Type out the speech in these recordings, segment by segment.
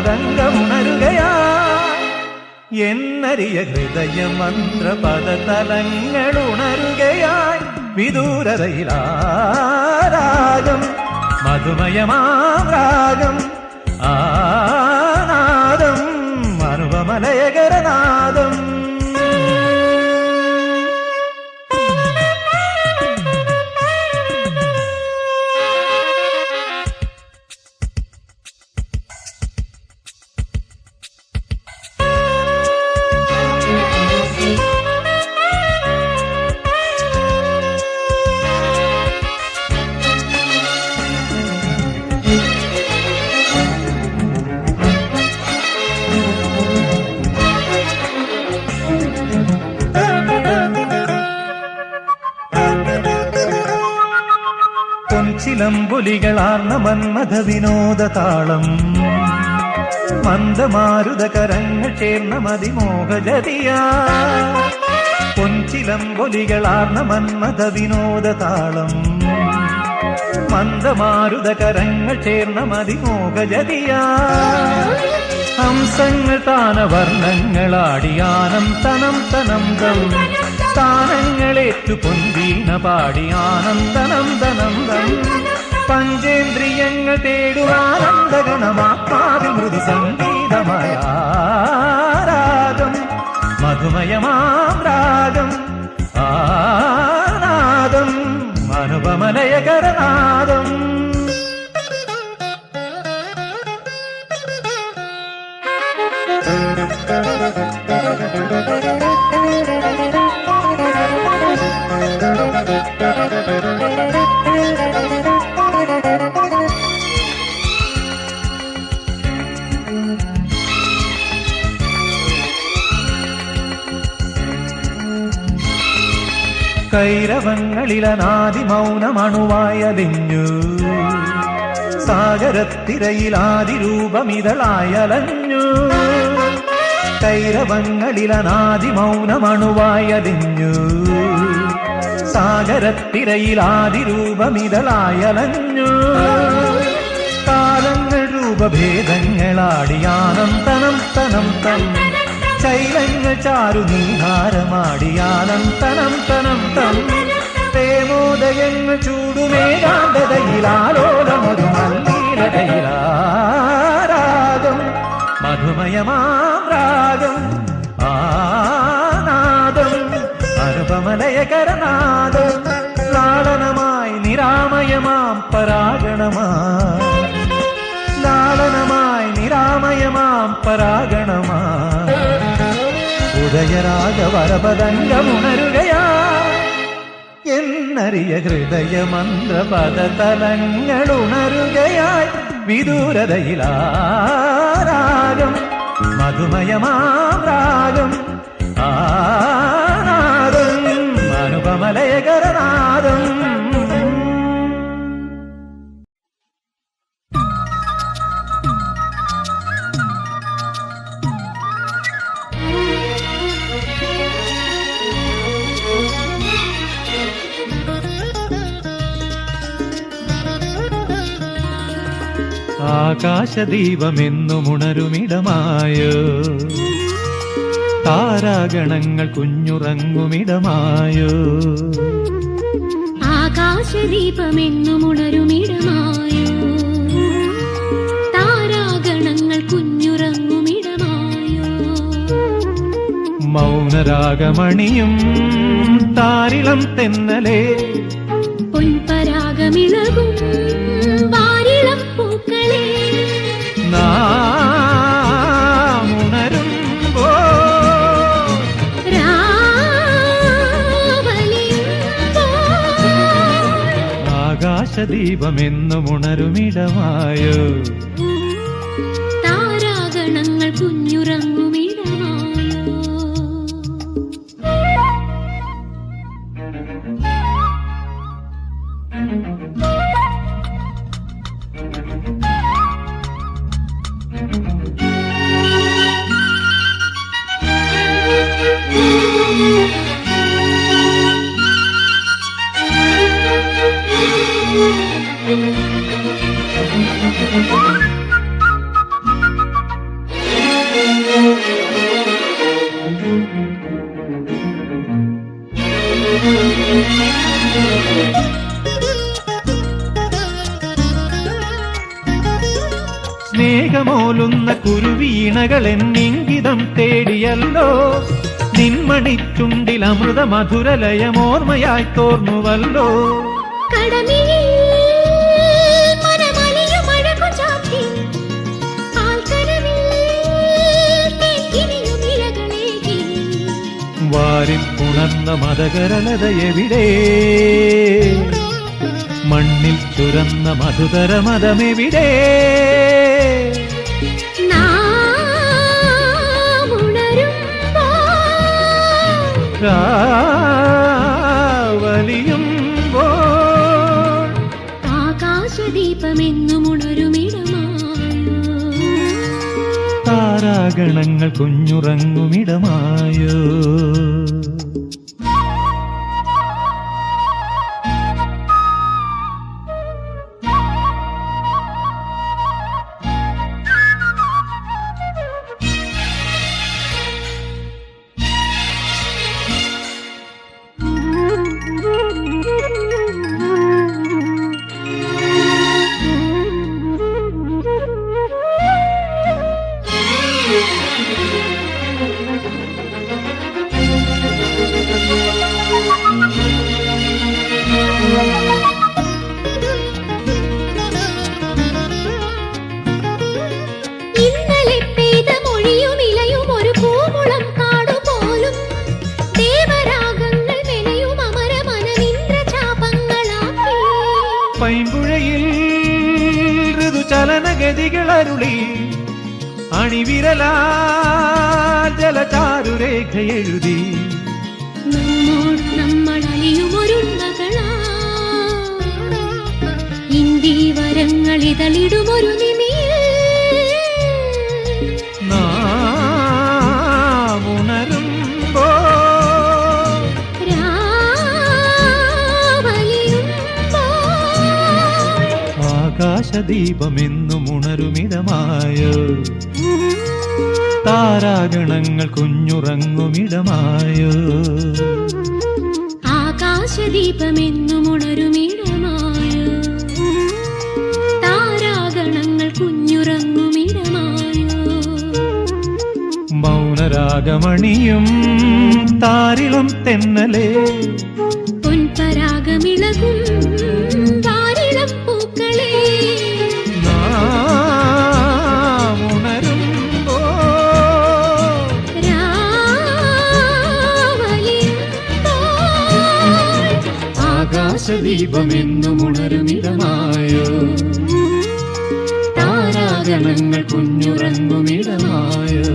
ഉദയരാഗവരപദംഗമുണരുകയാ എന്നറിയ ഹൃദയ മന്ത്രപദതലങ്ങൾ തലങ്ങളുണരുകയായി വിദൂരതയിലാരാഗം മധുമയമാം രാഗം ആനാദം അനുപമലയകരനാദം. മന്മഥ വിനോദ താളം മന്ദമാരുത കരങ്ങൾ ചേർന്ന മതിമോഹജതിയാ പൊൻചിലമ്പൊലികളാർന്ന മന്മത വിനോദ താളം മന്ദമാരുത കരങ്ങൾ ചേർന്ന മതിമോഹജതിയാ ഹംസങ്ങൾ താനവർണങ്ങളാടിയാനം തനം തനം ദം സ്ഥാനങ്ങളേറ്റു പൊന്തീന പാടിയാനന്ദനം തനം ദം പഞ്ചേന്ദ്രിയങ്ങൾ തേടുവാനന്ദഗണമാത്മാവിൽ മൃദു സംഗീതമായ രാഗം മധുമയമാം രാഗം ആനാദം അനുപമലയകരനാദം. കൈരവങ്ങളിലനാദി മൗനമണുവായലിഞ്ഞു സാഗരത്തിരയിലാദി രൂപമിതളായലഞ്ഞു കൈരവങ്ങളിലനാദി മൗനമണുവായലിഞ്ഞു സാഗരത്തിരയിൽ ആദിരൂപമിതളായലഞ്ഞു കാലങ്ങൾ രൂപഭേദങ്ങളാടിയാനം തനം തനം തം ശൈലങ്ങൾ ചാരു നീഹാരമാടിയാനം തനം തനം തം പ്രേമോദയങ്ങൾ ചൂടുമേകാന്തതയിലാലോലമൊരു മല്ലീലതയിലാരാഗം മധുമയമാം രാഗം ഉദയരാഗവരപദംഗമുണരുകയാ എന്നറിയ ഹൃദയമന്ത്രപദതലങ്ങൾ ഉണരുകയായി വിദൂരതയിലാരാഗം മധുമയമാരാഗം ആനാദം അനുപമലയകരനാദം. ആകാശദീപമെന്നുമുണരുമിടമായോ? താരാഗണങ്ങൾ കുഞ്ഞുറങ്ങുമിടമായോ? ആകാശദീപമെന്നും ഉണരുമിടമായോ താരാഗണങ്ങൾ കുഞ്ഞുറങ്ങുമിടമായോ? മൗനരാഗമണിയും താരിളം തെന്നലേ. പൊൻപരാഗമിളകും ആകാശദീപമെന്നുമുണരുമിടമായോ താരാഗണങ്ങൾ കുഞ്ഞുറങ്ങുമിടമായോ സ്നേഹമോലുന്ന കുരുവീണകളെന്നിങ്കിതം തേടിയല്ലോ. നിന്മണിച്ചുണ്ടിൽ അമൃത മധുരലയമോർമ്മയായി തോർന്നുവല്ലോ വാരി ഉണർന്ന മതകരലത എവിടെ? മണ്ണിൽ ചുരന്ന മധുതര മതമെവിടെ രാവലിയുമ്പോൾ ആകാശദീപമെന്നും ഉണരുമിടമായോ? താരാഗണങ്ങൾ കുഞ്ഞുറങ്ങുമിടമായോ? ജലചാരുരേഖ എഴുതി നമ്മൾ ഇന്ദീവരങ്ങൾ ഇതളിടുമൊരു ആകാശദീപമെന്നും ഉണരുമിടമായോ. താരാഗണങ്ങൾ കുഞ്ഞുറങ്ങുമിടമായോ ആകാശദീപമെന്നും ഉണരുമിടമായോ താരാഗണങ്ങൾ കുഞ്ഞുറങ്ങുമിടമായോ മൗനരാഗമണിയും താരിളം തെന്നലേ? പൊൻപരാഗമിളകും താരിളം പൂക്കളെ ഉണരുമിടമായോ താരാഗണങ്ങൾ കുഞ്ഞുറങ്ങുമിടമായോ?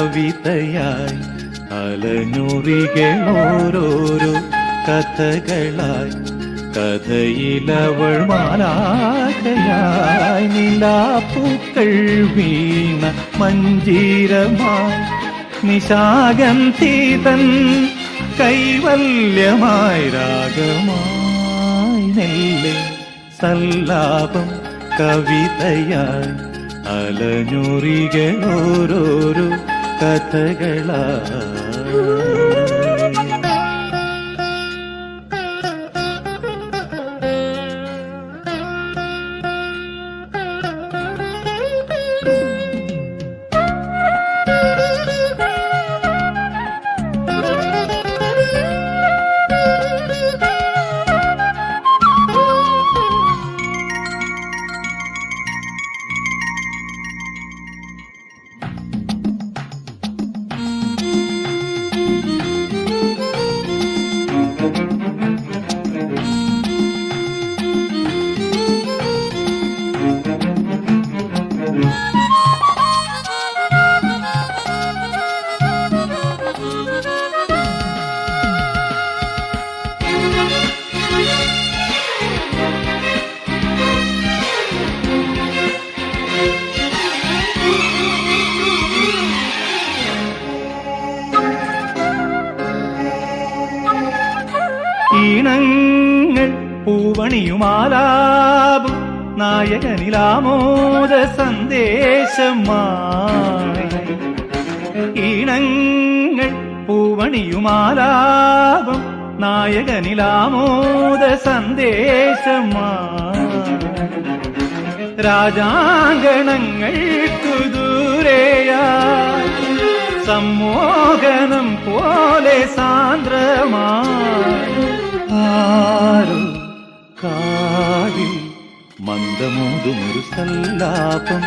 കവിതയായി അലഞ്ഞുറികളോരോരോ കഥകളായി. കഥയിലവൾ മാലാകയായി നിലാപ്പൂക്കൾ വീണ മഞ്ജീരമായി തീതൻ കൈവല്യമായി രാഗമായി നെല്ല് സല്ലാപം കവിതയായി അലഞ്ഞുറികളോരോരോ കഥകളായി ഈണങ്ങൾ പൂവണിയുമാലാപും നായകനിലാമോദ സന്ദേശമായി ഈണങ്ങൾ പൂവണിയുമാലാപം നായകനിലാമോദ സന്ദേശമായി രാജാങ്കണങ്ങൾക്കു ദൂരെയാ സമ്മോഹനം പോലെ സാന്ദ്രമാരു കാതിൽ മന്ദമോതുമൊരു സല്ലാപം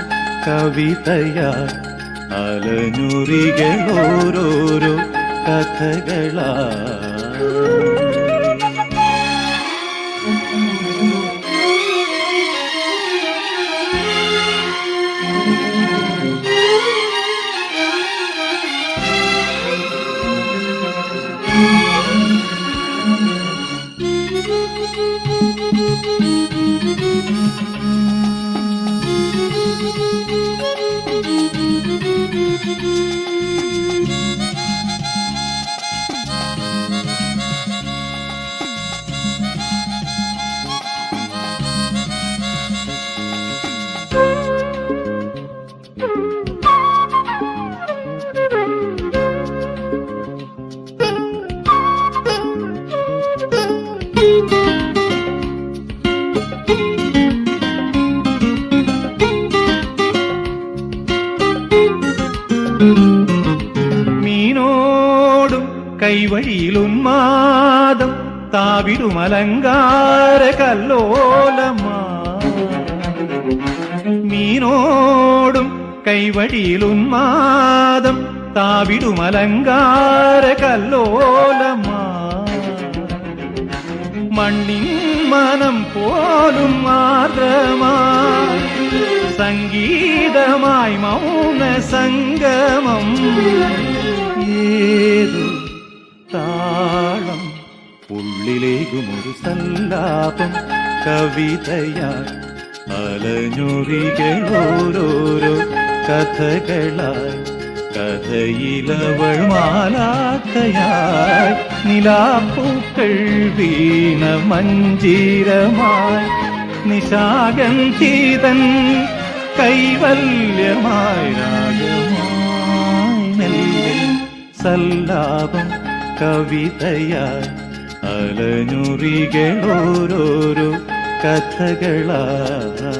കവിതയാ അലഞ്ഞുറികളോരോരോ കഥകളാ മീനോടും കൈവഴിയിൽ ഉന്മാദം താവിടും അലങ്കാര കല്ലോലമാ മീനോടും കൈവഴിയിൽ ഉന്മാദം താവിടും അലങ്കാര കല്ലോലമാ മണ്ണിൻ മനം പോലും ആർദ്രമായി സംഗീതമായി മൗന സംഗമം. ഏതു താളം? ഉള്ളിലേക്കും ഒരു സല്ലാപം കവിതയായി അലഞ്ഞൊറികളോരോരോ കഥകളായി കഥയിലവൾ മാലാക്കയായി നിലാപ്പൂക്കൾ വീണ മഞ്ജീരമായി നിശാഗന്ധീതൻ കൈവല്യമായ സല്ലാപം കവിതയായി അലഞ്ഞുറികളോരോരോ കഥകളായി.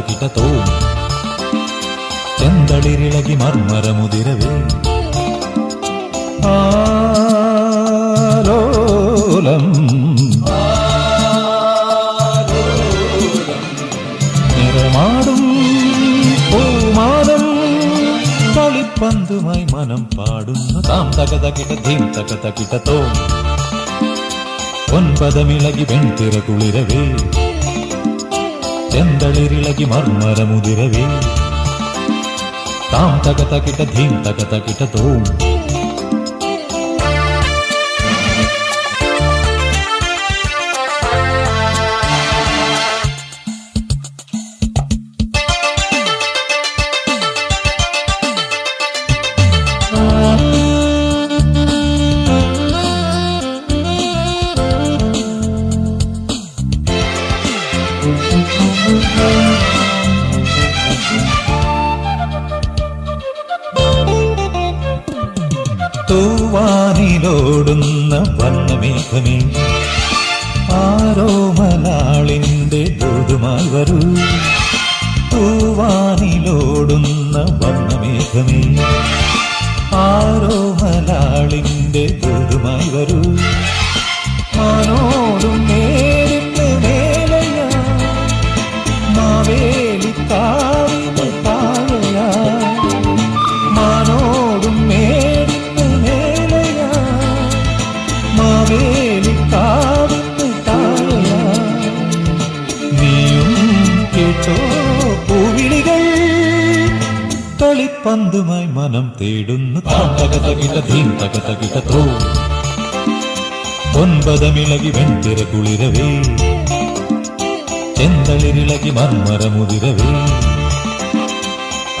ധീം തക തകിട തോം ചെന്തളിരിളകി മർമരമുതിരവേ ആലോലം നിറമാടും പൂമാനം കളിപ്പന്തുമായി മനം പാടുന്നു താം തക തകിട ധീം തക തകിട തോ ഒൻപതമിളകി വെൺതിര കുളിരവേ ಚೆಂದಳಿರಿಳಗಿ ಮರ್ಮರ ಮುದಿರವೇ ತಾಂ ತಗತಕಿಟ ಧೀಂ ತಗತಕಿಟ ತೋಂ തൂവാനിലോടുന്ന ആരോ മലാളിന്റെ മലാളി വരൂ. മാനോടും നേരിട്ട് മേലയാ. താഴയാ. മാനോടും നേരിട്ട് മേലയ. മാവേലിക്കാവിന് കളിപ്പന്തുമായി മനം തേടുന്നു താം തക തകിട ധീം തക തകിട തോ ഒൻപതമിളകി വെൺതിര കുളിരവേ ചെന്തളിരിളകി മർമരമുതിരവേ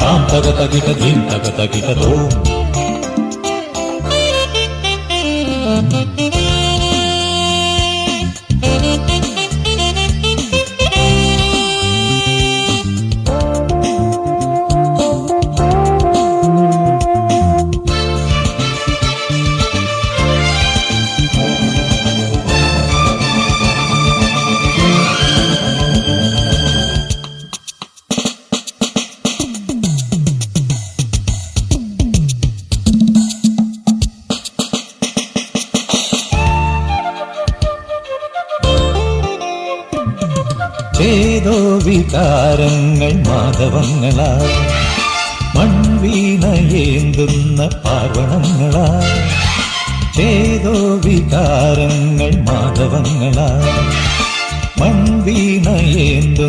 താം തക തകിട ധീം തക തകിട തോ ഏതോ വികാരങ്ങൾ മൺവീണയേന്തുന്ന പാർവണങ്ങളാ ചേതോ വികാരങ്ങൾ മാധവങ്ങളാ മൺവീണയേന്തുന്ന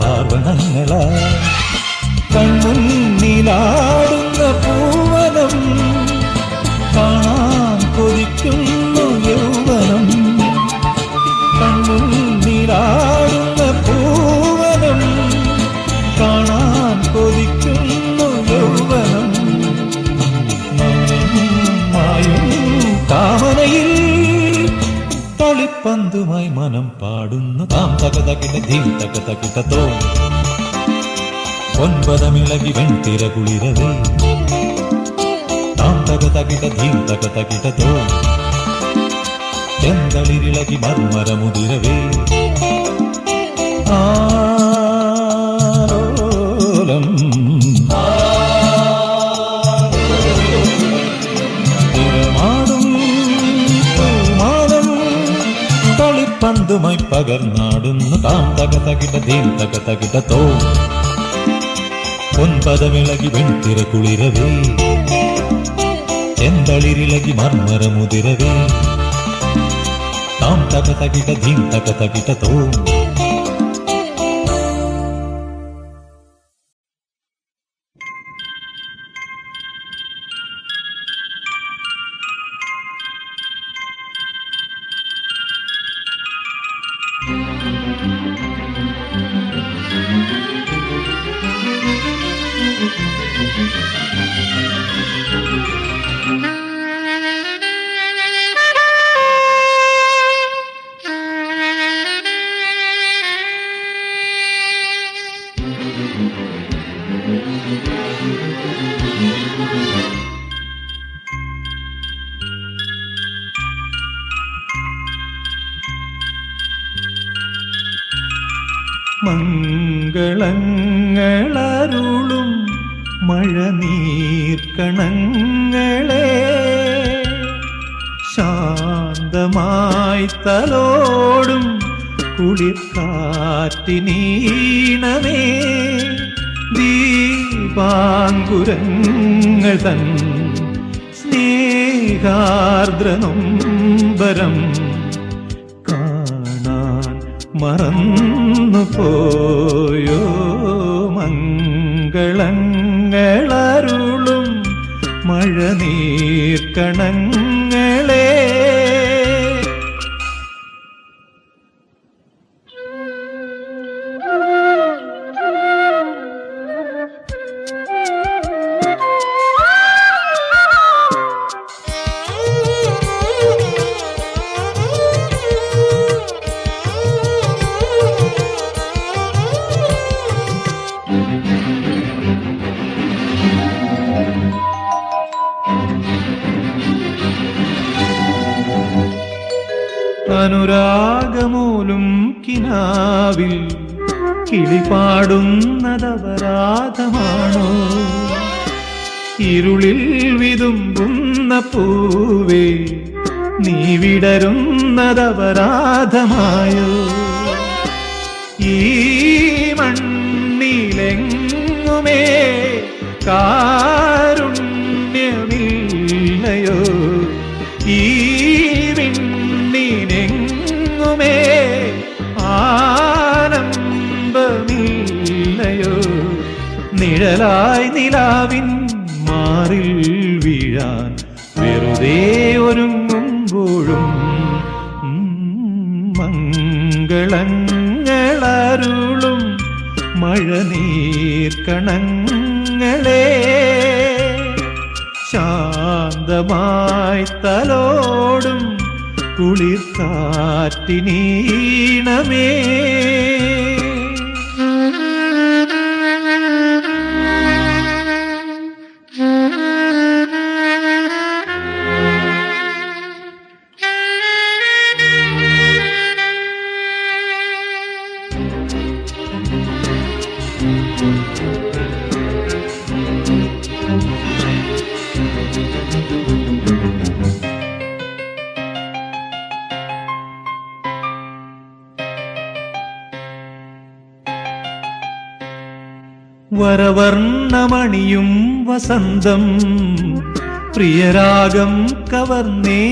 പാർവണങ്ങളാ കൺമുന്നിലാടുന്ന പൂവനം தகதகிட தீம் தக தகிடதோ ஒன்பதமிழகி வெண்திர குளிரவே தாம் தகதகிட தீம் தக தகிடதோ தெந்தளிரிழகி மர்மர முதிரவே ஆ കളിപ്പന്തുമായി പകർന്നാടുന്നു താം തക തകിട ധീം തക തകിട തോ ഒൻപതമിളകി വെൺതിര കുളിരവേ ചെന്തളിരിളകി മർമരമുതിരവേ താം തക തകിട ധീം തക തകിട തോ മഴനീർക്കണങ്ങളെ ശാന്തമായി തലോടും കുളിർക്കാറ്റിനീണമേ. ദീപാങ്കുരങ്ങൾ തൻ സ്നേഹാർദ്രനൊമ്പരം കാണാൻ മറന്നു പോയോ മംഗളങ്ങളരുളും മഴനീർക്കണങ്ങളെ അനുരാഗമൂലും കിളിപാടുന്നതപരാധമാണോ? ഇരുളിൽ വിതുമ്പുന്ന പൂവേ നീ വിടരുന്നതപരാധമായോ? ഈ മണ്ണിലെങ്ങുമേ കാരുണ്യമില്ലയോ നിഴലായി നിലാവിൻ മാറിൽ വീഴാൻ വെറുതെ ഒരുങ്ങുമ്പോഴും മംഗളങ്ങളരുളും മംഗളങ്ങളരുളും മഴനീർക്കണങ്ങളെ ശാന്തമായി തലോടും കുളിർക്കാറ്റിനീണമേ വരവർണമണിയും വസന്തം പ്രിയരാഗം കവർന്നേ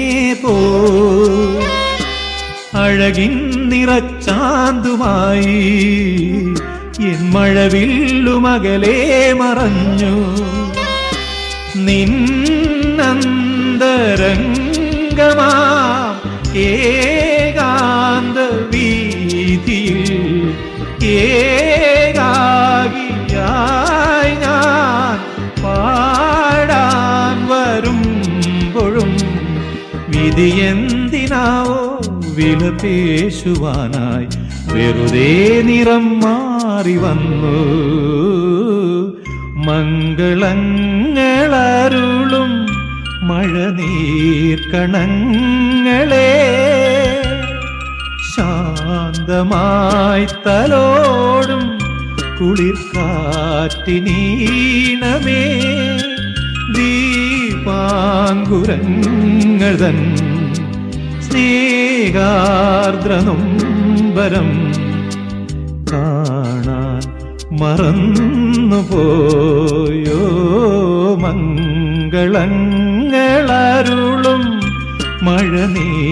പോ. അഴകിൻ നിറച്ചാന്തുമായി എൻ മഴവില്ലുമകലേ മറഞ്ഞു. നിന്നന്തരംഗമാ ഏകാന്ത വീതിയിൽ ഏകാകിയായി വിധിയെന്തിനാവോ വിലപേശുവാനായി വെറുതെ നിറം മാറി വന്നു. മംഗളങ്ങളരുളും മഴനീർക്കണങ്ങളെ ശാന്തമായി തലോടും കുളിർക്കാറ്റിനീണമേ. ദീപാങ്കുരങ്ങൾ തൻ സ്നേഹാർദ്രനൊമ്പരം കാണാൻ മറന്നുപോയോ? മംഗളങ്ങളരുളും മഴനീർക്കണങ്ങളേ